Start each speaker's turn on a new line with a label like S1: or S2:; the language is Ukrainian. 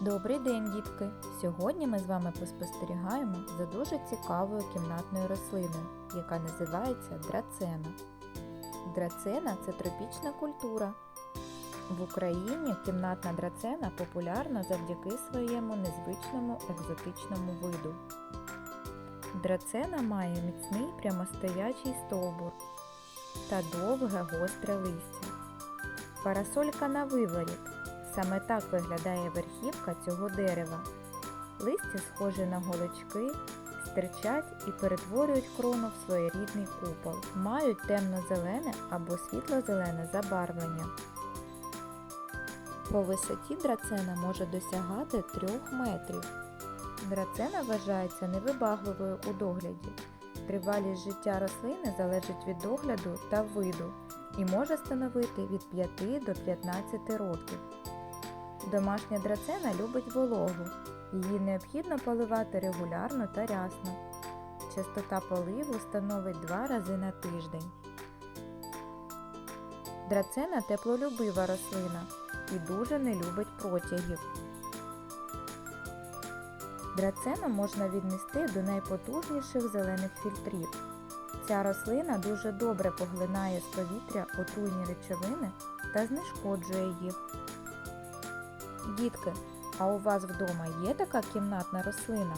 S1: Добрий день, дітки! Сьогодні ми з вами поспостерігаємо за дуже цікавою кімнатною рослиною, яка називається драцена. Драцена це тропічна культура. В Україні кімнатна драцена популярна завдяки своєму незвичному екзотичному виду. Драцена має міцний прямостоячий стовбур та довге гостре листя. Парасолька на виворіт. Саме так виглядає верхівка цього дерева. Листя схожі на голочки, стирчать і перетворюють крону в своєрідний купол. Мають темно-зелене або світло-зелене забарвлення. По висоті драцена може досягати 3 метрів. Драцена вважається невибагливою у догляді. Тривалість життя рослини залежить від догляду та виду і може становити від 5 до 15 років. Домашня драцена любить вологу. Її необхідно поливати регулярно та рясно. Частота поливу становить 2 рази на тиждень. Драцена теплолюбива рослина і дуже не любить протягів. Драцену можна віднести до найпотужніших зелених фільтрів. Ця рослина дуже добре поглинає з повітря отруйні речовини та знешкоджує їх. Дітки, а у вас вдома є така кімнатна рослина?